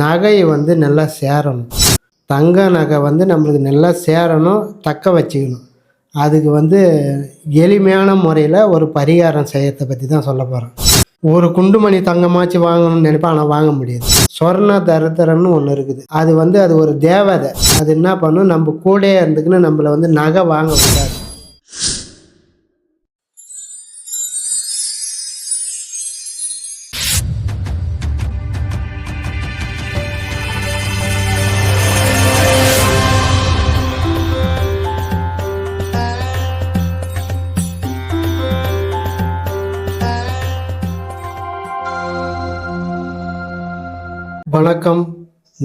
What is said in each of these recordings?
நகை வந்து நல்லா சேரணும். தங்க நகை வந்து நம்மளுக்கு நல்லா சேரணும் தக்க வச்சுக்கணும். அதுக்கு வந்து எளிமையான முறையில் ஒரு பரிகாரம் செய்யறதை பற்றி தான் சொல்ல போகிறேன் ஒரு குண்டுமணி தங்கமாச்சு வாங்கணும்னு நினைப்பேன் ஆனால் வாங்க முடியாது. சொர்ண தரித்திரன்னு ஒன்று இருக்குது. அது வந்து அது ஒரு தேவதை. அது என்ன பண்ணும்? நம்ம கூடயே இருந்துக்குன்னு நம்மளை வந்து நகை வாங்க வணக்கம்.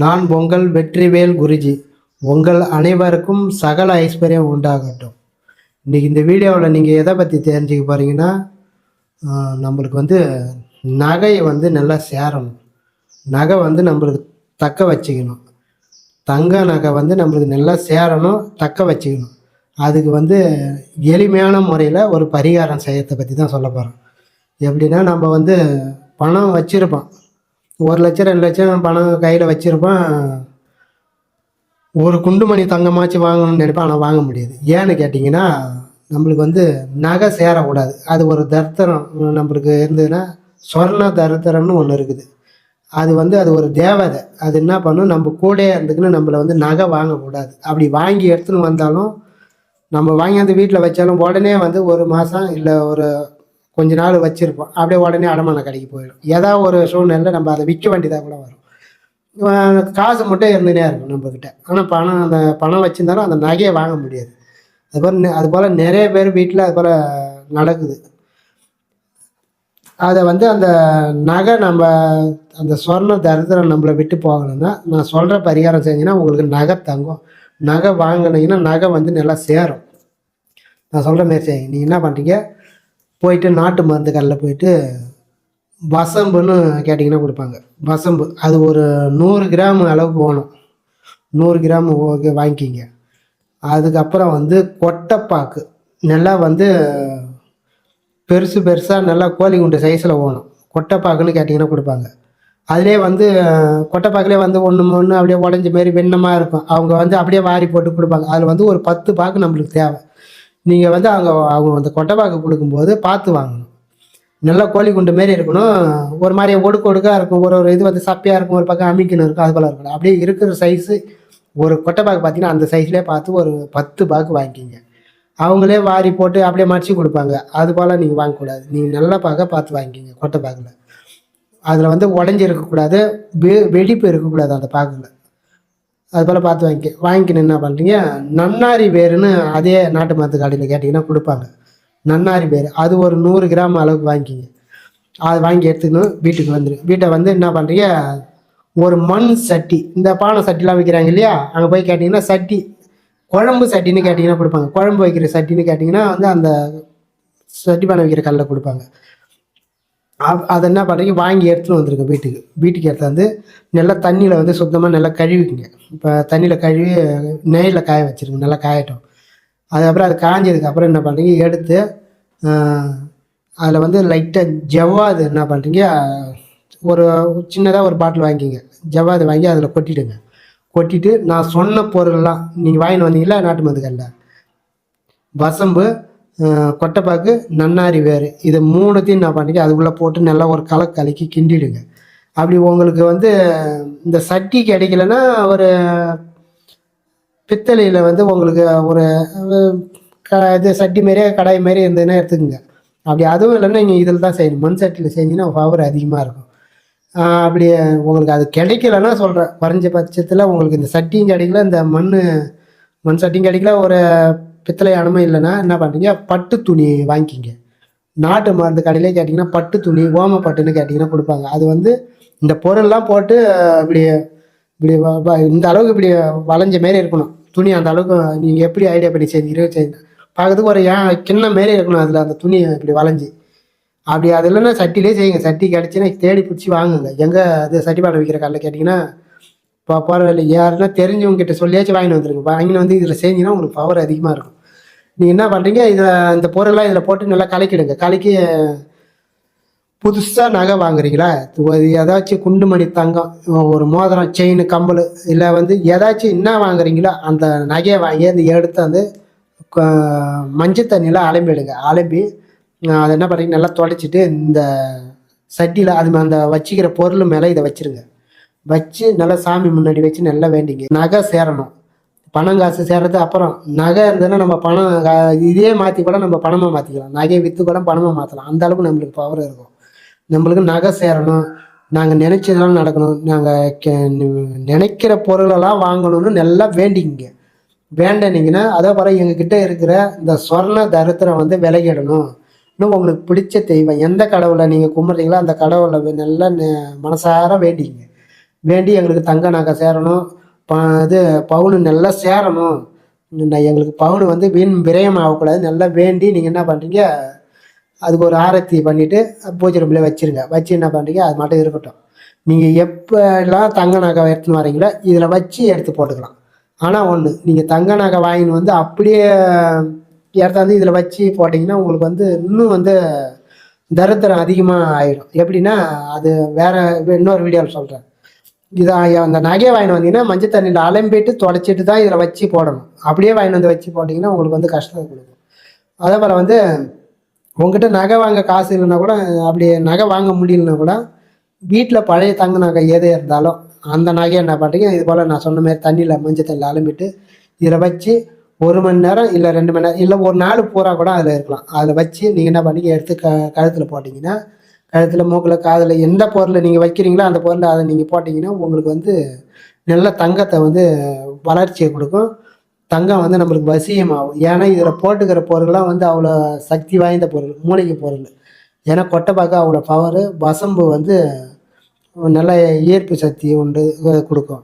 நான் உங்கள் வெற்றிவேல் குருஜி. உங்கள் அனைவருக்கும் சகல ஐஸ்வர்யம் உண்டாகட்டும். இன்றைக்கி இந்த வீடியோவில் நீங்கள் எதை பற்றி தெரிஞ்சுக்க போகிறீங்கன்னா நம்மளுக்கு வந்து நகையை வந்து நல்லா சேரணும். நகை வந்து நம்மளுக்கு தக்க வச்சுக்கணும். தங்க நகை வந்து நம்மளுக்கு நல்லா சேரணும் தக்க வச்சுக்கணும். அதுக்கு வந்து எளிமையான முறையில் ஒரு பரிகாரம் செய்யறதை பற்றி தான் சொல்ல போகிறோம் எப்படின்னா நம்ம வந்து பணம் வச்சுருப்போம். ஒரு லட்சம் ரெண்டு லட்சம் பணம் கையில் வச்சுருப்பான். ஒரு குண்டுமணி தங்கமாச்சு வாங்கணும்னு நினைப்பேன் ஆனால் வாங்க முடியாது. ஏன்னு கேட்டிங்கன்னா நம்மளுக்கு வந்து நகை சேரக்கூடாது. அது ஒரு தரித்திரம் நம்மளுக்கு இருந்ததுன்னா சொர்ண தரித்திரம்னு ஒன்று இருக்குது. அது வந்து அது ஒரு தேவதை. அது என்ன பண்ணும்? நம்ம கூடயே இருந்துக்குன்னு நம்மளை வந்து நகை வாங்கக்கூடாது. அப்படி வாங்கி எடுத்துன்னு வந்தாலும் நம்ம வாங்கியாந்து வீட்டில் வச்சாலும் உடனே வந்து ஒரு மாதம் இல்லை ஒரு கொஞ்ச நாள் வச்சுருப்போம். அப்படியே உடனே அடமான கடைக்கு போயிடும். ஏதாவது ஒரு சூழ்நிலையில் நம்ம அதை விற்க வேண்டியதாக கூட வரும். காசு மட்டும் இருந்துகிட்டே இருக்கும் நம்மக்கிட்ட ஆனால் பணம் அந்த பணம் வச்சுருந்தாலும் அந்த நகையை வாங்க முடியாது. அதுபோல் நெ- அது போல் நிறைய பேர் வீட்டில் அதுபோல் நடக்குது. அதை வந்து அந்த நகை நம்ம அந்த சொர்ண தரித்திரம் நம்மளை விட்டு போகணும்னா நான் சொல்கிற பரிகாரம் செஞ்சீங்கன்னா உங்களுக்கு நகை தங்கும். நகை வாங்கினீங்கன்னா நகை வந்து நல்லா சேரும். நான் சொல்கிற மாரி செய்யுங்க. நீங்கள் என்ன பண்ணுறீங்க போயிட்டு நாட்டு மருந்து கடையில் போயிட்டு வசம்புன்னு கேட்டிங்கன்னா கொடுப்பாங்க. வசம்பு. அது ஒரு நூறு கிராம் அளவுக்கு வேணும். நூறு கிராம் ஓகே வாங்கிக்கிங்க. அதுக்கப்புறம் வந்து கொட்டைப்பாக்கு. நல்லா வந்து பெருசு பெருசாக நல்லா கோழி குண்டு சைஸில் ஓணும் கொட்டைப்பாக்குன்னு கேட்டிங்கன்னா கொடுப்பாங்க. அதிலே வந்து கொட்டைப்பாக்குலேயே வந்து ஒன்று ஒன்று அப்படியே உடஞ்ச மாரி வெண்ணமாக இருக்கும். அவங்க வந்து அப்படியே வாரி போட்டு கொடுப்பாங்க. அதில் வந்து ஒரு பத்து பாக்கு நம்மளுக்கு தேவை. நீங்கள் வந்து அவங்க அவங்க அந்த கொட்டைவாக்கு கொடுக்கும்போது பார்த்து வாங்கணும். நல்லா கோழி குண்டு மாரி இருக்கணும். ஒரு மாதிரி ஒடுக்கு ஒடுக்காக இருக்கும். ஒரு ஒரு இது வந்து சப்பையாக இருக்கும். ஒரு பக்கம் அமிக்கணும் இருக்கும். அது போல் இருக்கணும். அப்படியே இருக்கிற சைஸு ஒரு கொட்டைப்பாக்கு பார்த்தீங்கன்னா அந்த சைஸ்லேயே பார்த்து ஒரு பத்து பாக்கு வாங்கிக்கிங்க. அவங்களே வாரி போட்டு அப்படியே மடிச்சு கொடுப்பாங்க. அது போல் நீங்கள் வாங்கக்கூடாது. நீங்கள் நல்ல பார்க்க பார்த்து வாங்கிக்கிங்க கொட்டைப்பாக்கில் அதில் வந்து உடஞ்சி இருக்கக்கூடாது. வெ வெடிப்பு இருக்கக்கூடாது அந்த பாக்கில். அது போல் பார்த்து வாங்கி வாங்கிக்கணும் என்ன பண்ணுறீங்க நன்னாரி பேருன்னு அதே நாட்டு மருந்து கடையில் கேட்டிங்கன்னா கொடுப்பாங்க. நன்னாரி பேர். அது ஒரு நூறு கிராம் அளவுக்கு வாங்கிக்கிங்க. அது வாங்கி எடுத்துக்கணும் வீட்டுக்கு வந்துடு வீட்டை வந்து என்ன பண்ணுறீங்க ஒரு மண் சட்டி. இந்த பானை சட்டிலாம் வைக்கிறாங்க இல்லையா? அங்கே போய் கேட்டிங்கன்னா சட்டி. குழம்பு சட்டின்னு கேட்டிங்கன்னா கொடுப்பாங்க. குழம்பு வைக்கிற சட்டின்னு கேட்டிங்கன்னா வந்து அந்த சட்டி பானை வைக்கிற கல்லில் கொடுப்பாங்க. அதை என்ன பண்ணுறீங்க? வாங்கி எடுத்துன்னு வந்துருங்க வீட்டுக்கு. வீட்டுக்கு எடுத்து வந்து நல்லா தண்ணியில் வந்து சுத்தமாக நல்லா கழுவிக்குங்க. இப்போ தண்ணியில் கழுவி நெய்யில் காய வச்சுருங்க. நல்லா காயட்டும். அதுக்கப்புறம் அது காஞ்சதுக்கப்புறம் என்ன பண்ணுறீங்க? எடுத்து அதில் வந்து லைட்டாக ஜவ்வாது என்ன பண்ணுறீங்க? ஒரு சின்னதாக ஒரு பாட்டில் வாங்கிக்கிங்க. ஜவ்வாது வாங்கி அதில் கொட்டிடுங்க. கொட்டிட்டு நான் சொன்ன பொருள்லாம் நீங்கள் வாங்கிட்டு வந்தீங்களா? நாட்டு மருந்து வசம்பு கொட்டைப்பாக்கு நன்னாரி வேறு. இதை மூணுத்தையும் நான் பண்ணிக்க அதுக்குள்ளே போட்டு நல்லா ஒரு களை கலக்கி கிண்டிடுங்க. அப்படி உங்களுக்கு வந்து இந்த சட்டி கிடைக்கலன்னா ஒரு பித்தளையில் வந்து உங்களுக்கு ஒரு க இது சட்டி மாரியே கடாய் மாரி இருந்ததுன்னா எடுத்துக்கோங்க. அப்படி அதுவும் இல்லைன்னா நீங்கள் இதில் தான் செய்யணும். மண் சட்டியில் செஞ்சீங்கன்னா பவர் அதிகமாக இருக்கும். அப்படி உங்களுக்கு அது கிடைக்கலன்னா சொல்கிறேன் குறைஞ்ச பட்சத்தில் உங்களுக்கு இந்த சட்டியும் கிடைக்கல இந்த மண் மண் சட்டியும் கிடைக்கல ஒரு பித்தளை அணமும் இல்லைன்னா என்ன பண்ணுறீங்க பட்டு துணி வாங்கிக்கிங்க. நாட்டு மருந்து கடையிலே கேட்டிங்கன்னா பட்டு துணி ஓம பட்டுன்னு கேட்டிங்கன்னா கொடுப்பாங்க. அது வந்து இந்த பொருள்லாம் போட்டு இப்படி இப்படி இந்த அளவுக்கு இப்படி வளைஞ்ச மாரி இருக்கணும். துணி அந்த அளவுக்கு நீங்கள் எப்படி ஐடியா பண்ணி செஞ்சீங்களோ செஞ்சு பார்க்கறதுக்கு ஒரு ஏன் கிண்ணம் மாரி இருக்கணும் அதில் அந்த துணி இப்படி வளைஞ்சி. அப்படி அது இல்லைன்னா சட்டிலே செய்யுங்க. சட்டி கிடச்சின்னா தேடி பிடிச்சி வாங்குங்க. எங்கே அது சட்டி பானை விற்கிற கடையில் கேட்டிங்கன்னா இப்போ பரவாயில்ல. யாருன்னா தெரிஞ்சவங்க கிட்ட சொல்லியாச்சும் வாங்கிட்டு வந்துருங்க. வாங்கிட்டு வந்து இதில் செஞ்சீங்கன்னா உங்களுக்கு பவர் அதிகமாக இருக்கும். நீங்கள் என்ன பண்ணுறீங்க இதில் இந்த பொருள்லாம் இதில் போட்டு நல்லா கலக்கிடுங்க. கலக்கி புதுசாக நகை வாங்குறீங்களா? ஒரு ஏதாச்சும் குண்டுமணி தங்கம் ஒரு மோதிரம் செயின் கம்பல் இல்லை வந்து ஏதாச்சும் என்ன வாங்குறீங்களோ அந்த நகையை வாங்கி அந்த எடுத்து வந்து மஞ்சள் தண்ணியில் அலம்பிடுங்க. அலம்பி அதை என்ன பண்ணுறீங்க நல்லா தொடச்சிட்டு இந்த சட்டியில் அது அந்த வச்சுக்கிற பொருள் மேலே இதை வச்சுருங்க. வச்சு நல்லா சாமி முன்னாடி வச்சு நல்லா வேண்டிங்க. நகை சேரணும். பணம் காசு சேர்றது அப்புறம் நகை இருந்ததுன்னா நம்ம பணம் இதே மாற்றி கூட நம்ம பணமாக மாற்றிக்கலாம் நகையை விற்று கூட பணமாக மாற்றலாம் அந்த அளவுக்கு நம்மளுக்கு பவர் இருக்கும். நம்மளுக்கு நகை சேரணும். நாங்கள் நினைச்சதெல்லாம் நடக்கணும். நாங்கள் நினைக்கிற பொருளெல்லாம் வாங்கணும்னு நல்லா வேண்டிக்கிங்க வேண்டினீங்கன்னா அதே போல் எங்ககிட்ட இருக்கிற இந்த சொர்ண தரித்திரம் வந்து விலகிடணும். இன்னும் உங்களுக்கு பிடிச்ச தெய்வம். எந்த கடவுளை நீங்கள் கும்பிட்றீங்களோ அந்த கடவுளை நல்லா நெ- மனசார வேண்டிங்க. வேண்டி எங்களுக்கு தங்க நகை சேரணும். ப இது பவுனு நல்லா சேரணும். நான் எங்களுக்கு பவுனு வந்து வீண் விரயம் ஆகக்கூடாது நல்லா வேண்டி நீங்கள் என்ன பண்ணுறீங்க அதுக்கு ஒரு ஆரத்தி பண்ணிவிட்டு பூஜை ரூமில் வச்சுருங்க. வச்சு என்ன பண்ணுறீங்க அது மட்டும் இருக்கட்டும். நீங்கள் எப்போல்லாம் தங்க நகை எடுத்துன்னு வரீங்களோ இதில் வச்சு எடுத்து போட்டுக்கலாம். ஆனால் ஒன்று நீங்கள் தங்க நகை வாங்கின்னு வந்து அப்படியே எடுத்தாந்து இதில் வச்சு போட்டிங்கன்னா உங்களுக்கு வந்து இன்னும் வந்து தரித்திரம் அதிகமாக ஆயிடும். எப்படின்னா அது வேறு இன்னொரு வீடியோவில் சொல்கிறேன் இதை அந்த நகையை வாங்கிட்டு வந்தீங்கன்னா மஞ்சள் தண்ணியில் அலம்பிட்டு தொடச்சிட்டு தான் இதில் வச்சு போடணும். அப்படியே வாங்கிட்டு வந்து வச்சு போட்டிங்கன்னா உங்களுக்கு வந்து கஷ்டம் கொடுக்கும். அதே போல் வந்து உங்ககிட்ட நகை வாங்க காசு இல்லைன்னா கூட அப்படி நகை வாங்க முடியலன்னா கூட வீட்டில் பழைய தங்க நகை எது இருந்தாலும் அந்த நகையை என்ன பண்ணுறீங்க? இது போல் நான் சொன்ன மாதிரி தண்ணியில் மஞ்சள் தண்ணியில் அலம்பிட்டு இதில் வச்சு ஒரு மணி நேரம் இல்லை ரெண்டு மணி நேரம் இல்லை ஒரு நாள் பூரா கூட அதில் இருக்கலாம். அதில் வச்சு நீங்கள் என்ன பண்ணீங்க எடுத்து க கழுத்தில் போட்டிங்கன்னா கழுத்தில் மூக்கில் காதில் எந்த பொருளை நீங்கள் வைக்கிறீங்களோ அந்த பொருளை அதை நீங்கள் போட்டிங்கன்னா உங்களுக்கு வந்து நல்ல தங்கத்தை வந்து வளர்ச்சியை கொடுக்கும். தங்கம் வந்து நம்மளுக்கு வசியமாகும். ஏன்னா இதில் போட்டுக்கிற பொருள்லாம் வந்து அவ்வளோ சக்தி வாய்ந்த பொருள் மூலிகை பொருள். ஏன்னா கொட்டைப்பாக்கு அவ்வளோ பவரு வசம்பு வந்து நல்ல ஈர்ப்பு சக்தி உண்டு கொடுக்கும்.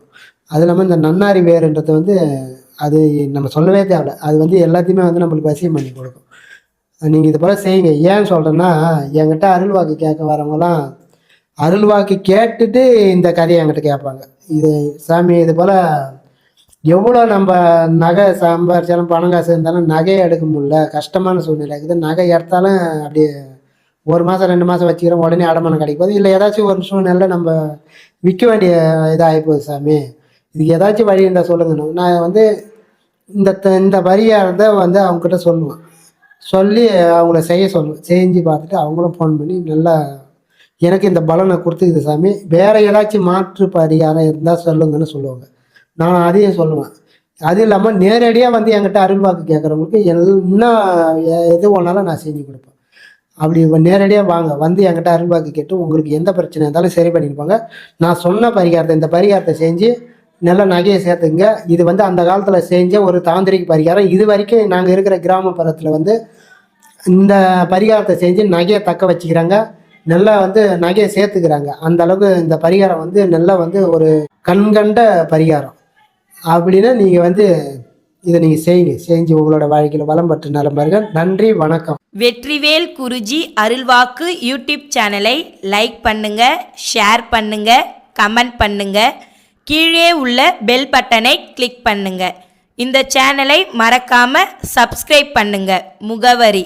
அது இல்லாமல் இந்த நன்னாரி வேறுன்றது வந்து அது நம்ம சொல்லவே தேவையில்ல. அது வந்து எல்லாத்தையுமே வந்து நம்மளுக்கு வசியம் பண்ணி கொடுக்கும். நீங்கள் இது போல் செய்யுங்க. ஏன் சொல்கிறேன்னா என்கிட்ட அருள் வாக்கு கேட்க வரவங்களாம் அருள் வாக்கு கேட்டுட்டு இந்த கதையை என்கிட்ட கேட்பாங்க. இது சாமி இது போல் எவ்வளோ நம்ம நகை சம்பாரிச்சாலும் பணம் காசு இருந்தாலும் நகையை எடுக்க முடியல. கஷ்டமான சூழ்நிலை இருக்குது. நகை எடுத்தாலும் அப்படியே ஒரு மாதம் ரெண்டு மாதம் வச்சுக்கிறோம். உடனே அடமானம் கிடைக்க போகுது. இல்லை ஏதாச்சும் ஒரு சூழ்நிலை நம்ம விற்க வேண்டிய இதாக போகுது சாமி. இதுக்கு ஏதாச்சும் வழி இருந்தால் சொல்லுங்கன்னு நான் வந்து இந்த த- இந்த இருந்தால் வந்து அவங்ககிட்ட சொல்லுவேன். சொல்லி அவங்கள செய்ய சொல்லுவேன் செஞ்சு பார்த்துட்டு அவங்களும் ஃபோன் பண்ணி நல்லா எனக்கு இந்த பலனை கொடுத்துக்குது சாமி. வேற ஏதாச்சும் மாற்று பரிகாரம் இருந்தால் சொல்லுங்கன்னு சொல்லுவாங்க. நான் அதையும் சொல்லுவேன். அது இல்லாமல் நேரடியாக வந்து என்கிட்ட அருள்வாக்கு கேட்குறவங்களுக்கு என்ன எது ஒன்றாலும் நான் செஞ்சு கொடுப்பேன். அப்படி நேரடியாக வாங்க. வந்து என்கிட்ட அருள்வாக்கு கேட்டு உங்களுக்கு எந்த பிரச்சனை இருந்தாலும் சரி பண்ணியிருப்பாங்க நான் சொன்ன பரிகாரத்தை இந்த பரிகாரத்தை செஞ்சு நல்ல நகையை சேர்த்துங்க இது வந்து அந்த காலத்தில் செஞ்ச ஒரு தாந்திரிக பரிகாரம். இது வரைக்கும் நாங்கள் இருக்கிற கிராமப்புறத்தில் வந்து இந்த பரிகாரத்தை செஞ்சு நகையை தக்க வச்சுக்கிறாங்க. நல்லா வந்து நகையை சேர்த்துக்கிறாங்க. அந்த அளவுக்கு இந்த பரிகாரம் வந்து நல்லா வந்து ஒரு கண்கண்ட பரிகாரம். அப்படின்னா நீங்கள் வந்து இதை நீங்கள் செய்யுங்க. செஞ்சு உங்களோட வாழ்க்கையில் வளம் பெற்று நலம் பாருங்க நன்றி வணக்கம். வெற்றிவேல் குருஜி அருள்வாக்கு யூடியூப் சேனலை லைக் பண்ணுங்க ஷேர் பண்ணுங்க கமெண்ட் பண்ணுங்க. கீழே உள்ள பெல் பட்டனை கிளிக் பண்ணுங்க. இந்த சேனலை மறக்காம சப்ஸ்கிரைப் பண்ணுங்க. முகவரி.